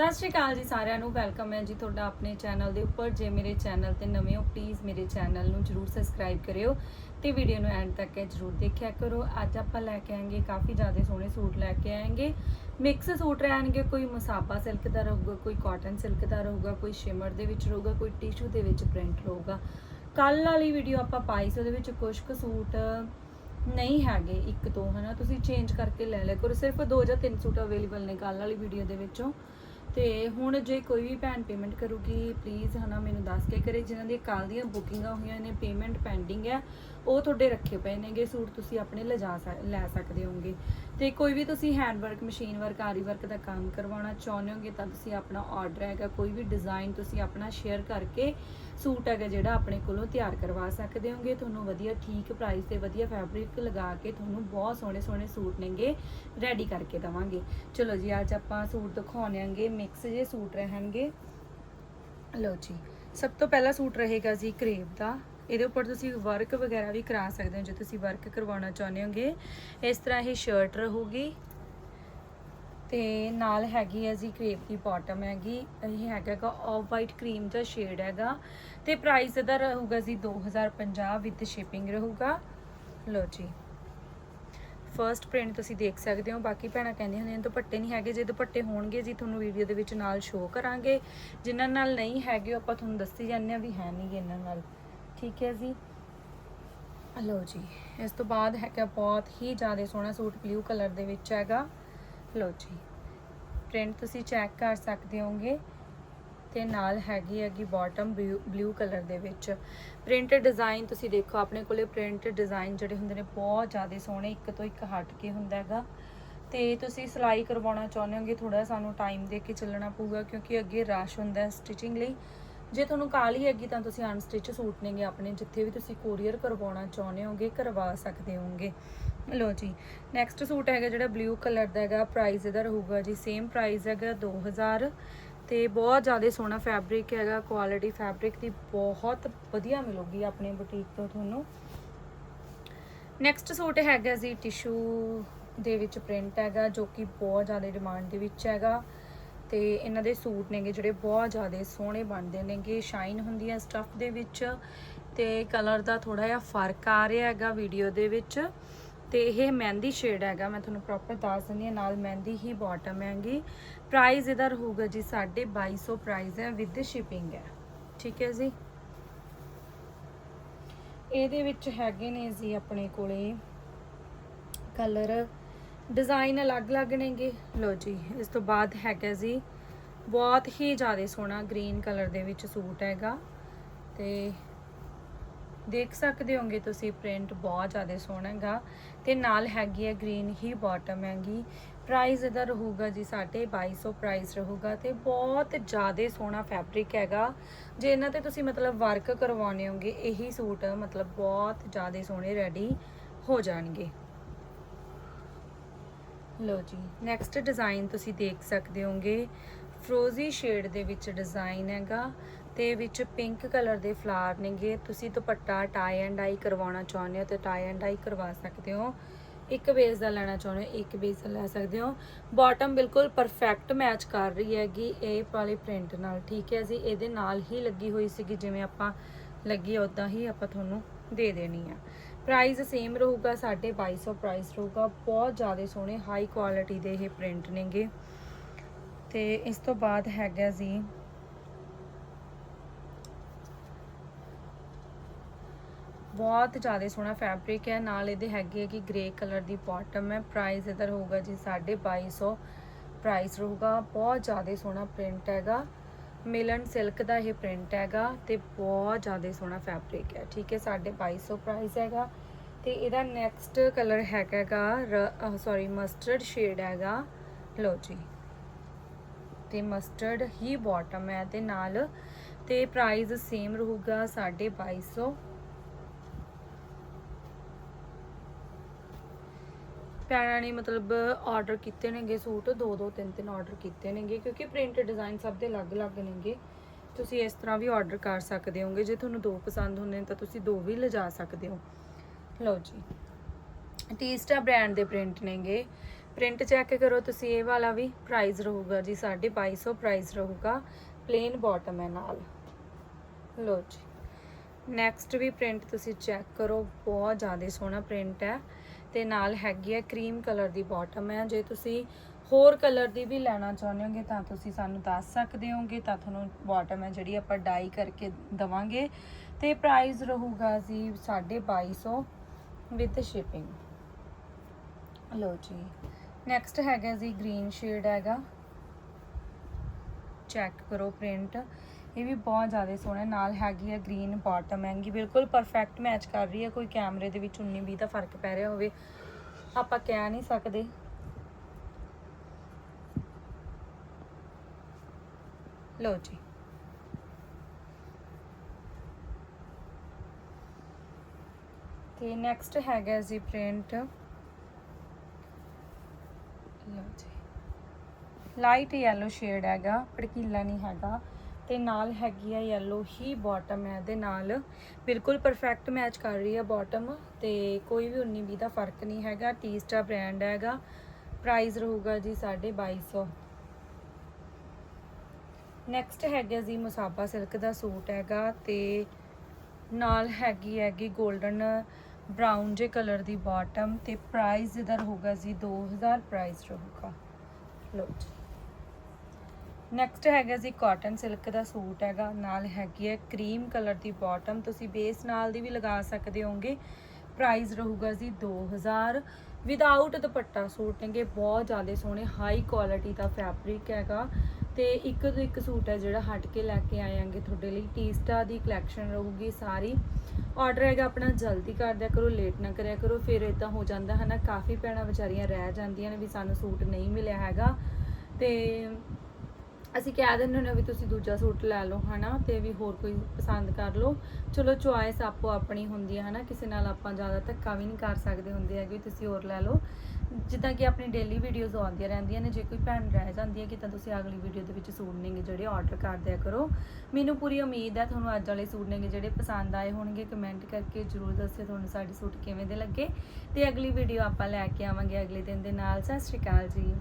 ਸਤਿ ਸ਼੍ਰੀ ਅਕਾਲ ਜੀ ਸਾਰਿਆਂ ਨੂੰ, ਵੈਲਕਮ ਹੈ ਜੀ ਤੁਹਾਡਾ ਆਪਣੇ ਚੈਨਲ ਦੇ ਉੱਪਰ। ਜੇ ਮੇਰੇ ਚੈਨਲ ਤੇ ਨਵੇਂ ਹੋ ਪਲੀਜ਼ ਮੇਰੇ ਚੈਨਲ ਨੂੰ ਜਰੂਰ ਸਬਸਕ੍ਰਾਈਬ ਕਰਿਓ ਤੇ ਵੀਡੀਓ ਨੂੰ ਐਂਡ ਤੱਕ ਜਰੂਰ ਦੇਖਿਆ ਕਰੋ। ਅੱਜ ਆਪਾਂ ਲੈ ਕੇ ਆਏਗੇ ਕਾਫੀ ਜ਼ਿਆਦਾ ਸੋਹਣੇ ਸੂਟ ਲੈ ਕੇ ਆਏਗੇ। ਮਿਕਸ ਸੂਟ ਰਹਿਣਗੇ, ਕੋਈ ਮਸਾਬਾ ਸਿਲਕ ਦਾ ਰਹੂਗਾ, ਕੋਈ ਕਾਟਨ ਸਿਲਕ ਦਾ ਰਹੂਗਾ, ਕੋਈ ਸ਼ਿਮਰ ਦੇ ਵਿੱਚ ਰਹੂਗਾ, ਕੋਈ ਟਿਸ਼ੂ ਦੇ ਵਿੱਚ ਪ੍ਰਿੰਟ ਰਹੂਗਾ। ਕੱਲ ਵਾਲੀ ਵੀਡੀਓ ਆਪਾਂ ਪਾਈ ਸੀ, ਉਹਦੇ ਵਿੱਚ ਕੁਝ ਕੁ ਸੂਟ ਨਹੀਂ ਹੈਗੇ, ਇੱਕ ਤੋਂ ਹਨਾ? ਤੁਸੀਂ ਚੇਂਜ ਕਰਕੇ ਲੈ ਲਿਆ ਕਰੋ। ਸਿਰਫ ਦੋ ਜਾਂ ਤਿੰਨ ਸੂਟ ਅਵੇਲੇਬਲ ਨੇ ਕੱਲ ਵਾਲੀ ਵੀਡੀਓ ਦੇ ਵਿੱਚੋਂ। ਤੇ ਹੁਣ ਜੇ ਕੋਈ ਵੀ ਭੈਣ ਪੇਮੈਂਟ ਕਰੂਗੀ ਪਲੀਜ਼ ਹਨਾ ਮੈਨੂੰ ਦੱਸ ਕੇ ਕਰੇ। ਜਿਨ੍ਹਾਂ ਦੀ ਕੱਲ ਦੀਆਂ ਬੁਕਿੰਗਾਂ ਹੋਈਆਂ ਨੇ ਪੇਮੈਂਟ ਪੈਂਡਿੰਗ ਹੈ ਉਹ ਤੁਹਾਡੇ ਰੱਖੇ ਪਏ ਨੇਗੇ, ਸੂਟ ਤੁਸੀਂ ਆਪਣੇ ਲਿਜਾ ਸਕ- ਲੈ ਸਕਦੇ ਹੋਗੇ ਤੇ ਕੋਈ ਵੀ ਤੁਸੀਂ hand work machine work aari work ਦਾ ਕੰਮ ਕਰਵਾਉਣਾ ਚਾਹੁੰਦੇ ਹੋਗੇ ਤਾਂ ਤੁਸੀਂ ਆਪਣਾ ਆਰਡਰ ਹੈਗਾ, ਕੋਈ ਵੀ ਡਿਜ਼ਾਈਨ ਤੁਸੀਂ ਆਪਣਾ ਸ਼ੇਅਰ ਕਰਕੇ ਸੂਟ ਹੈਗਾ ਜਿਹੜਾ ਆਪਣੇ ਕੋਲੋਂ ਤਿਆਰ ਕਰਵਾ ਸਕਦੇ ਹੋਗੇ। ਤੁਹਾਨੂੰ ਵਧੀਆ ਠੀਕ ਪ੍ਰਾਈਸ ਤੇ ਵਧੀਆ ਫੈਬਰਿਕ ਲਗਾ ਕੇ ਤੁਹਾਨੂੰ ਬਹੁਤ ਸੋਹਣੇ ਸੋਹਣੇ ਸੂਟ ਨੇਗੇ ਰੈਡੀ ਕਰਕੇ ਦਵਾਂਗੇ। ਚਲੋ ਜੀ, ਅੱਜ ਆਪਾਂ ਸੂਟ ਦਿਖਾਉਣਾਂਗੇ ਮਿਕਸ ਜੇ ਸੂਟ ਰਹਿਣਗੇ। ਲਓ ਜੀ, ਸਭ ਤੋਂ ਪਹਿਲਾ ਸੂਟ ਰਹੇਗਾ ਜੀ ਕਰੇਪ ਦਾ। ਇਹਦੇ ਉੱਪਰ ਤੁਸੀਂ ਵਰਕ ਵਗੈਰਾ ਵੀ ਕਰਾ ਸਕਦੇ ਹੋ, ਜੇ ਤੁਸੀਂ ਵਰਕ ਕਰਵਾਉਣਾ ਚਾਹੁੰਦੇ ਹੋਗੇ। ਇਸ ਤਰ੍ਹਾਂ ਇਹ ਸ਼ਰਟ ਰਹੂਗੀ। ਤੇ ਨਾਲ ਹੈਗੀ ਹੈ ਜੀ ਕਰੇਪ ਦੀ ਬਾਟਮ ਹੈਗੀ। ਇਹ ਹੈਗਾ ਆਫ ਵਾਈਟ ਕਰੀਮ ਦਾ ਸ਼ੇਡ ਹੈਗਾ। ਤੇ ਪ੍ਰਾਈਸ ਇਹਦਾ ਰਹੂਗਾ ਜੀ 2050 ਵਿਦ ਸ਼ਿਪਿੰਗ ਰਹੂਗਾ। ਲਓ ਜੀ। ਫਰਸਟ ਪ੍ਰਿੰਟ ਤੁਸੀਂ ਦੇਖ ਸਕਦੇ ਹੋ। ਬਾਕੀ ਭੈਣਾਂ ਕਹਿੰਦੀਆਂ ਹੁੰਦੀਆਂ ਦੁਪੱਟੇ ਨਹੀਂ ਹੈਗੇ। ਜੇ ਦੁਪੱਟੇ ਹੋਣਗੇ ਜੀ, ਤੁਹਾਨੂੰ ਵੀਡੀਓ ਦੇ ਵਿੱਚ ਨਾਲ ਸ਼ੋਅ ਕਰਾਂਗੇ। ਜਿਨ੍ਹਾਂ ਨਾਲ ਨਹੀਂ ਹੈਗੇ, ਉਹ ਆਪਾਂ ਤੁਹਾਨੂੰ ਦੱਸੀ ਜਾਂਦੇ ਆ ਵੀ ਹੈ ਨਹੀਂ ਇਹਨਾਂ ਨਾਲ। ਠੀਕ ਹੈ ਜੀ। ਲਓ ਜੀ, ਇਸ ਤੋਂ ਬਾਅਦ ਹੈਗਾ ਬਹੁਤ ਹੀ ਜ਼ਿਆਦਾ ਸੋਹਣਾ ਸੂਟ ਬਲੂ ਕਲਰ ਦੇ ਵਿੱਚ ਹੈਗਾ। ਲਓ ਜੀ ਪ੍ਰਿੰਟ ਤੁਸੀਂ ਚੈੱਕ ਕਰ ਸਕਦੇ ਹੋਗੇ ਤੇ ਨਾਲ ਹੈਗੀ ਹੈਗੀ ਬਾਟਮ ਬਲੂ ਕਲਰ ਦੇ ਵਿੱਚ। ਪ੍ਰਿੰਟ ਡਿਜ਼ਾਈਨ ਤੁਸੀਂ ਦੇਖੋ, ਆਪਣੇ ਕੋਲੇ ਪ੍ਰਿੰਟ ਡਿਜ਼ਾਈਨ ਜਿਹੜੇ ਹੁੰਦੇ ਨੇ ਬਹੁਤ ਜ਼ਿਆਦਾ ਸੋਹਣੇ, ਇੱਕ ਤੋਂ ਇੱਕ ਹਟ ਕੇ ਹੁੰਦਾ ਹੈਗਾ। ਤੇ ਤੁਸੀਂ ਸਿਲਾਈ ਕਰਵਾਉਣਾ ਚਾਹੁੰਦੇ ਹੋਗੇ ਥੋੜਾ ਸਾਨੂੰ ਟਾਈਮ ਦੇ ਕੇ ਚੱਲਣਾ ਪਊਗਾ ਕਿਉਂਕਿ ਅੱਗੇ ਰਸ਼ ਹੁੰਦਾ ਸਟਿਚਿੰਗ ਲਈ। ਜੇ ਤੁਹਾਨੂੰ ਕਾਲੀ ਹੈਗੀ ਤਾਂ ਤੁਸੀਂ ਅਨਸਟਿਚ ਸੂਟ ਨੇਗੇ ਆਪਣੇ, ਜਿੱਥੇ ਵੀ ਤੁਸੀਂ ਕੋਰੀਅਰ ਕਰਵਾਉਣਾ ਚਾਹੁੰਦੇ ਹੋਗੇ, ਕਰਵਾ ਸਕਦੇ ਹੋਗੇ। ਲੋ ਜੀ ਨੈਕਸਟ ਸੂਟ ਹੈਗਾ ਜਿਹੜਾ ਬਲੂ ਕਲਰ ਦਾ ਹੈਗਾ ਪ੍ਰਾਈਸ ਇਹਦਾ ਰਹੂਗਾ ਜੀ ਸੇਮ ਪ੍ਰਾਈਸ ਹੈਗਾ 2000 ਤੇ ਬਹੁਤ ਜ਼ਿਆਦਾ ਸੋਹਣਾ ਫੈਬਰਿਕ ਹੈਗਾ ਕੁਆਲਿਟੀ ਫੈਬਰਿਕ ਦੀ ਬਹੁਤ ਵਧੀਆ ਮਿਲੂਗੀ ਆਪਣੇ ਬੁਟੀਕ ਤੋਂ ਤੁਹਾਨੂੰ। ਨੈਕਸਟ ਸੂਟ ਹੈਗਾ ਜੀ ਟਿਸ਼ੂ ਦੇ ਵਿੱਚ ਪ੍ਰਿੰਟ ਹੈਗਾ, ਜੋ ਕਿ ਬਹੁਤ ਜ਼ਿਆਦਾ ਡਿਮਾਂਡ ਦੇ ਵਿੱਚ ਹੈਗਾ। ਤੇ ਇਹਨਾਂ ਦੇ ਸੂਟ ਨੇਗੇ ਜਿਹੜੇ ਬਹੁਤ ਜ਼ਿਆਦਾ ਸੋਹਣੇ ਬਣਦੇ ਨੇਗੇ ਸ਼ਾਈਨ ਹੁੰਦੀ ਹੈ ਸਟੱਫ ਦੇ ਵਿੱਚ ਤੇ ਕਲਰ ਦਾ ਥੋੜਾ ਜਿਹਾ ਫ਼ਰਕ ਆ ਰਿਹਾ ਹੈਗਾ ਵੀਡੀਓ ਦੇ ਵਿੱਚ ਤੇ ਇਹ ਮਹਿੰਦੀ ਸ਼ੇਡ ਹੈਗਾ, ਮੈਂ ਤੁਹਾਨੂੰ ਪ੍ਰੋਪਰ ਦੱਸ ਦਿੰਦੀ ਹਾਂ, ਨਾਲ ਮਹਿੰਦੀ ਹੀ ਬਾਟਮ ਹੈਗੀ। ਪ੍ਰਾਈਸ ਇਹਦਾ ਰਹੂਗਾ ਜੀ 2250 ਪ੍ਰਾਈਸ ਹੈ ਵਿਦ ਸ਼ਿਪਿੰਗ ਹੈ। ਠੀਕ ਹੈ ਜੀ। ਇਹਦੇ ਵਿੱਚ ਹੈਗੇ ਨੇ ਜੀ ਆਪਣੇ ਕੋਲੇ ਕਲਰ ਡਿਜ਼ਾਈਨ ਅਲੱਗ-ਅਲੱਗ ਨੇਗੇ। ਲੋ ਜੀ, ਇਸ ਤੋਂ ਬਾਅਦ ਹੈਗਾ ਜੀ, ਬਹੁਤ ਹੀ ਜ਼ਿਆਦਾ ਸੋਹਣਾ ਗ੍ਰੀਨ ਕਲਰ ਦੇ ਵਿੱਚ ਸੂਟ ਹੈਗਾ। ਤੇ ਦੇਖ ਸਕਦੇ ਹੋਗੇ ਤੁਸੀਂ ਪ੍ਰਿੰਟ ਬਹੁਤ ਜ਼ਿਆਦਾ ਸੋਹਣਾ ਹੈਗਾ। ਤੇ ਨਾਲ ਹੈਗੀ ਹੈ ਗ੍ਰੀਨ ਹੀ ਬਾਟਮ ਹੈਗੀ। ਪ੍ਰਾਈਸ ਇਹਦਾ ਰਹੂਗਾ ਜੀ 2250 ਪ੍ਰਾਈਸ ਰਹੂਗਾ ਤੇ ਬਹੁਤ ਜ਼ਿਆਦਾ ਸੋਹਣਾ ਫੈਬਰਿਕ ਹੈਗਾ। ਜੇ ਇਹਨਾਂ ਤੇ ਤੁਸੀਂ ਮਤਲਬ ਵਰਕ ਕਰਵਾਉਣੇ ਹੋਗੇ, ਇਹੀ ਸੂਟ ਮਤਲਬ ਬਹੁਤ ਜ਼ਿਆਦਾ ਸੋਹਣੇ ਰੈਡੀ ਹੋ ਜਾਣਗੇ। ਲੋ ਜੀ ਨੈਕਸਟ ਡਿਜ਼ਾਈਨ ਤੁਸੀਂ ਦੇਖ ਸਕਦੇ ਹੋਗੇ। ਫਰੋਜ਼ੀ ਸ਼ੇਡ ਦੇ ਵਿੱਚ ਡਿਜ਼ਾਈਨ ਹੈਗਾ, ਤੇ ਵਿੱਚ ਪਿੰਕ ਕਲਰ ਦੇ ਫਲਾਰ ਨੇਗੇ। ਤੁਸੀਂ ਦੁਪੱਟਾ ਟਾਈ ਐਂਡ ਡਾਈ ਕਰਵਾਉਣਾ ਚਾਹੁੰਦੇ ਹੋ ਤੇ ਟਾਈ ਐਂਡ ਡਾਈ ਕਰਵਾ ਸਕਦੇ ਹੋ। ਇੱਕ ਬੇਸ ਦਾ ਲੈਣਾ ਚਾਹੁੰਦੇ ਹੋ, ਇੱਕ ਬੇਸ ਦਾ ਲੈ ਸਕਦੇ ਹੋ। ਬਾਟਮ ਬਿਲਕੁਲ ਪਰਫੈਕਟ ਮੈਚ ਕਰ ਰਹੀ ਹੈਗੀ, ਇਹ ਵਾਲੇ ਪ੍ਰਿੰਟ ਨਾਲ, ਠੀਕ ਹੈ ਜੀ। ਇਹਦੇ ਨਾਲ ਹੀ ਲੱਗੀ ਹੋਈ ਸੀਗੀ, ਜਿਵੇਂ ਆਪਾਂ ਲੱਗੀ ਉਦਾਂ ਹੀ ਆਪਾਂ ਤੁਹਾਨੂੰ ਦੇ ਦੇਣੀ ਆ। ਪ੍ਰਾਈਸ ਸੇਮ ਰਹੂਗਾ 2250 ਪ੍ਰਾਈਸ ਰਹੂਗਾ। ਬਹੁਤ ਜ਼ਿਆਦਾ ਸੋਹਣੇ ਹਾਈ ਕੁਆਲਿਟੀ ਦੇ ਇਹ ਪ੍ਰਿੰਟ ਨੇਗੇ। ਤੇ ਇਸ ਤੋਂ ਬਾਅਦ ਹੈਗਾ ਜੀ, ਬਹੁਤ ਜ਼ਿਆਦਾ ਸੋਹਣਾ ਫੈਬਰਿਕ ਹੈ। ਨਾਲ ਇਹਦੇ ਹੈਗੇ ਹੈ ਕਿ ਗ੍ਰੇ ਕਲਰ ਦੀ ਬਾਟਮ ਹੈ। ਪ੍ਰਾਈਸ ਇਹਦਾ ਰਹੂਗਾ ਜੀ 2250 ਪ੍ਰਾਈਸ ਰਹੂਗਾ। ਬਹੁਤ ਜ਼ਿਆਦਾ ਸੋਹਣਾ ਪ੍ਰਿੰਟ ਹੈਗਾ। ਮਿਲਨ ਸਿਲਕ ਦਾ ਇਹ ਪ੍ਰਿੰਟ ਹੈਗਾ ਤੇ ਬਹੁਤ ਜ਼ਿਆਦਾ ਸੋਹਣਾ ਫੈਬਰਿਕ ਹੈ, ਠੀਕ ਹੈ 2250 ਪ੍ਰਾਈਸ ਹੈਗਾ ਤੇ ਇਹਦਾ ਨੈਕਸਟ ਕਲਰ ਹੈਗਾਗਾ ਸੌਰੀ ਮਸਟਰਡ ਸ਼ੇਡ ਹੈਗਾ ਲੋ ਜੀ। ਤੇ ਮਸਟਰਡ ਹੀ ਬਾਟਮ ਹੈ ਤੇ ਨਾਲ ਤੇ ਪ੍ਰਾਈਸ ਸੇਮ ਰਹੂਗਾ 2250 ਭੈਣਾਂ ਨੇ ਮਤਲਬ ਆਰਡਰ ਕੀਤੇ ਨੇਗੇ ਸੂਟ, ਦੋ ਦੋ, ਤਿੰਨ ਤਿੰਨ ਆਰਡਰ ਕੀਤੇ ਨੇਗੇ, ਕਿਉਂਕਿ ਪ੍ਰਿੰਟ ਡਿਜ਼ਾਈਨ ਸਭ ਦੇ ਅਲੱਗ-ਅਲੱਗ ਨੇਗੇ। ਤੁਸੀਂ ਇਸ ਤਰ੍ਹਾਂ ਵੀ ਆਰਡਰ ਕਰ ਸਕਦੇ ਹੋਗੇ, ਜੇ ਤੁਹਾਨੂੰ ਦੋ ਪਸੰਦ ਹੁੰਦੇ ਨੇ ਤਾਂ ਤੁਸੀਂ ਦੋ ਵੀ ਲਿਜਾ ਸਕਦੇ ਹੋ। ਲਓ ਜੀ। ਟੀਸਟਾ ਬ੍ਰਾਂਡ ਦੇ ਪ੍ਰਿੰਟ ਨੇਗੇ। ਪ੍ਰਿੰਟ ਚੈੱਕ ਕਰੋ ਤੁਸੀਂ, ਇਹ ਵਾਲਾ ਵੀ ਪ੍ਰਾਈਸ ਰਹੂਗਾ ਜੀ 2250 ਪ੍ਰਾਈਸ ਰਹੂਗਾ ਪਲੇਨ ਬਾਟਮ ਹੈ ਨਾਲ। ਲਓ ਜੀ। ਨੈਕਸਟ ਵੀ ਪ੍ਰਿੰਟ ਤੁਸੀਂ ਚੈੱਕ ਕਰੋ, ਬਹੁਤ ਜ਼ਿਆਦਾ ਸੋਹਣਾ ਪ੍ਰਿੰਟ ਹੈ। ਤੇ ਨਾਲ ਹੈਗੀ ਹੈ, ਕਰੀਮ ਕਲਰ ਦੀ ਬਾਟਮ ਹੈ। ਜੇ ਤੁਸੀਂ ਹੋਰ ਕਲਰ ਦੀ ਵੀ ਲੈਣਾ ਚਾਹੁੰਦੇ ਹੋਗੇ, ਤਾਂ ਤੁਸੀਂ ਸਾਨੂੰ ਦੱਸ ਸਕਦੇ ਹੋਗੇ, ਤਾਂ ਤੁਹਾਨੂੰ ਬਾਟਮ ਹੈ ਜਿਹੜੀ ਆਪਾਂ ਡਾਈ ਕਰਕੇ ਦਵਾਂਗੇ। ਤੇ ਪ੍ਰਾਈਸ ਰਹੂਗਾ ਜੀ 2250 ਵਿਦ ਸ਼ਿਪਿੰਗ ਲੋ ਜੀ ਨੈਕਸਟ ਹੈਗਾ ਜੀ ਗ੍ਰੀਨ ਸ਼ੇਡ ਹੈਗਾ। ਚੈੱਕ ਕਰੋ ਪ੍ਰਿੰਟ ਇਹ ਵੀ ਬਹੁਤ ਜ਼ਿਆਦਾ ਸੋਹਣਾ, ਨਾਲ ਹੈਗੀ ਹੈ ਗ੍ਰੀਨ ਬਾਟਮ ਹੈਗੀ ਬਿਲਕੁਲ ਪਰਫੈਕਟ ਮੈਚ ਕਰ ਰਹੀ ਹੈ ਕੋਈ ਕੈਮਰੇ ਦੇ ਵਿੱਚ 19 20 ਦਾ ਫ਼ਰਕ ਪੈ ਰਿਹਾ ਹੋਵੇ। ਆਪਾਂ ਕਹਿ ਨਹੀਂ ਸਕਦੇ। ਲਓ ਜੀ। ਤੇ ਨੈਕਸਟ ਹੈਗਾ ਜੀ ਪ੍ਰਿੰਟ ਲਓ ਜੀ। ਲਾਈਟ ਯੈਲੋ ਸ਼ੇਡ ਹੈਗਾ, ਭੜਕੀਲਾ ਨਹੀਂ ਹੈਗਾ। ਤੇ ਨਾਲ ਹੈਗੀ ਆ ਯੈਲੋ ਹੀ ਬਾਟਮ ਹੈ, ਇਹਦੇ ਨਾਲ ਬਿਲਕੁਲ ਪਰਫੈਕਟ ਮੈਚ ਕਰ ਰਹੀ ਹੈ ਬਾਟਮ ਤੇ ਕੋਈ ਵੀ 19 20 ਦਾ ਫ਼ਰਕ ਨਹੀਂ ਹੈਗਾ ਟੀਸਟਾ ਬ੍ਰਾਂਡ ਹੈਗਾ ਪ੍ਰਾਈਸ ਰਹੂਗਾ ਜੀ 2250 ਨੈਕਸਟ ਹੈਗਾ ਜੀ ਮੁਸਾਬਾ ਸਿਲਕ ਦਾ ਸੂਟ ਹੈਗਾ ਤੇ ਨਾਲ ਹੈਗੀ ਹੈਗੀ 골ਡਨ ਬਰਾਊਨ ਜੇ ਕਲਰ ਦੀ ਬਾਟਮ ਤੇ ਪ੍ਰਾਈਸ ਇਹਦਾ ਰਹੂਗਾ ਜੀ 2000 ਪ੍ਰਾਈਸ ਰਹੂਗਾ। ਲੋ ਜੀ। ਨੈਕਸਟ ਹੈਗਾ ਜੀ ਕਾਟਨ ਸਿਲਕ ਦਾ ਸੂਟ ਹੈਗਾ, ਨਾਲ ਹੈਗੀ ਹੈ ਕਰੀਮ ਕਲਰ ਦੀ ਬਾਟਮ ਤੁਸੀਂ ਬੇਸ ਨਾਲ ਦੀ ਵੀ ਲਗਾ ਸਕਦੇ ਹੋਗੇ ਪ੍ਰਾਈਸ ਰਹੂਗਾ ਜੀ 2000 ਵਿਦਆਊਟ ਦੁਪੱਟਾ ਸੂਟ ਨੇਗੇ, ਬਹੁਤ ਜ਼ਿਆਦਾ ਸੋਹਣੇ ਹਾਈ ਕੁਆਲਿਟੀ ਦਾ ਫੈਬਰਿਕ ਹੈਗਾ। ਤੇ ਇੱਕ ਤੋਂ ਇੱਕ ਸੂਟ ਹੈ ਜਿਹੜਾ ਹਟ ਕੇ ਲੈ ਕੇ ਆਇਆਂਗੇ ਤੁਹਾਡੇ ਲਈ। ਟੀਸਟਾ ਦੀ ਕਲੈਕਸ਼ਨ ਰਹੂਗੀ ਸਾਰੀ। ਆਰਡਰ ਹੈਗਾ ਆਪਣਾ, ਜਲਦੀ ਕਰ ਦਿਆ ਕਰੋ ਲੇਟ ਨਾ ਕਰਿਆ ਕਰੋ। ਫਿਰ ਇਦਾਂ ਹੋ ਜਾਂਦਾ ਹੈ ਨਾ, ਕਾਫੀ ਭੈਣਾਂ ਵਿਚਾਰੀਆਂ ਰਹਿ ਜਾਂਦੀਆਂ ਨੇ ਵੀ ਸਾਨੂੰ ਸੂਟ ਨਹੀਂ ਮਿਲਿਆ ਹੈਗਾ। ਤੇ ਅਸੀਂ ਕਹਿ ਦਿੰਦੇ ਹੁੰਦੇ ਹਾਂ ਵੀ ਤੁਸੀਂ ਦੂਜਾ ਸੂਟ ਲੈ ਲਓ, ਹਨਾ, ਤੇ ਵੀ ਹੋਰ ਕੋਈ ਪਸੰਦ ਕਰ ਲਓ। ਚਲੋ, ਚੁਆਇਸ ਆਪੋ ਆਪਣੀ ਹੁੰਦੀ ਹੈ, ਹਨਾ, ਕਿਸੇ ਨਾਲ ਆਪਾਂ ਜ਼ਿਆਦਾ ਧੱਕਾ ਵੀ ਨਹੀਂ ਕਰ ਸਕਦੇ ਹੁੰਦੇ ਹੈਗੇ ਵੀ ਤੁਸੀਂ ਹੋਰ ਲੈ ਲਓ। ਜਿੱਦਾਂ ਕਿ ਆਪਣੀ ਡੇਲੀ ਵੀਡੀਓਜ਼ ਆਉਂਦੀਆਂ ਰਹਿੰਦੀਆਂ ਨੇ, ਜੇ ਕੋਈ ਭੈਣ ਰਹਿ ਜਾਂਦੀ ਹੈ ਕਿ ਤਾਂ ਤੁਸੀਂ ਅਗਲੀ ਵੀਡੀਓ ਦੇ ਵਿੱਚ ਸੂਟ ਨੇਗੇ ਜਿਹੜੇ ਆਰਡਰ ਕਰ ਦਿਆ ਕਰੋ। ਮੈਨੂੰ ਪੂਰੀ ਉਮੀਦ ਹੈ ਤੁਹਾਨੂੰ ਅੱਜ ਵਾਲੇ ਸੂਟ ਨੇਗੇ ਜਿਹੜੇ ਪਸੰਦ ਆਏ ਹੋਣਗੇ ਕਮੈਂਟ ਕਰਕੇ ਜਰੂਰ ਦੱਸਿਓ ਤੁਹਾਨੂੰ ਸਾਡੇ ਸੂਟ ਕਿਵੇਂ ਦੇ ਲੱਗੇ। ਤੇ ਅਗਲੀ ਵੀਡੀਓ ਆਪਾਂ ਲੈ ਕੇ ਆਵਾਂਗੇ ਅਗਲੇ ਦਿਨ ਦੇ ਨਾਲ। ਸਤਿ ਸ਼੍ਰੀ ਅਕਾਲ ਜੀ।